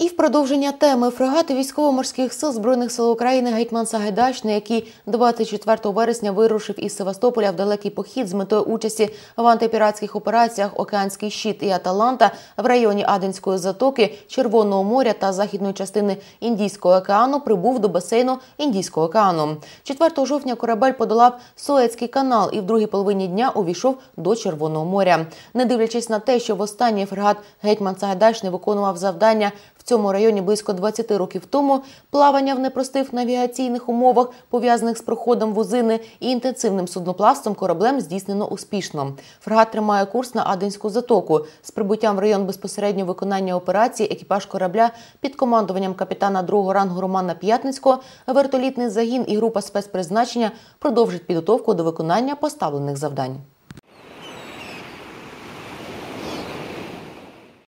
І в продовження теми фрегати військово-морських сил збройних сил України гетьман Сагайдачний, який 24 вересня вирушив із Севастополя в далекий похід з метою участі в антипіратських операціях Океанський щит і Аталанта в районі Аденської затоки, Червоного моря та західної частини Індійського океану, прибув до басейну Індійського океану. 4 жовтня корабель подолав Суецький канал і в другій половині дня увійшов до Червоного моря. Не дивлячись на те, що востаннє фрегат гетьман Сагайдачний виконував завдання в цьому районі близько 20 років тому плавання в непростих навігаційних умовах, пов'язаних з проходом вузини і інтенсивним судноплавством кораблем здійснено успішно. Фрегат тримає курс на Аденську затоку. З прибуттям в район безпосередньо виконання операції екіпаж корабля під командуванням капітана другого рангу Романа П'ятницького, вертолітний загін і група спецпризначення продовжить підготовку до виконання поставлених завдань.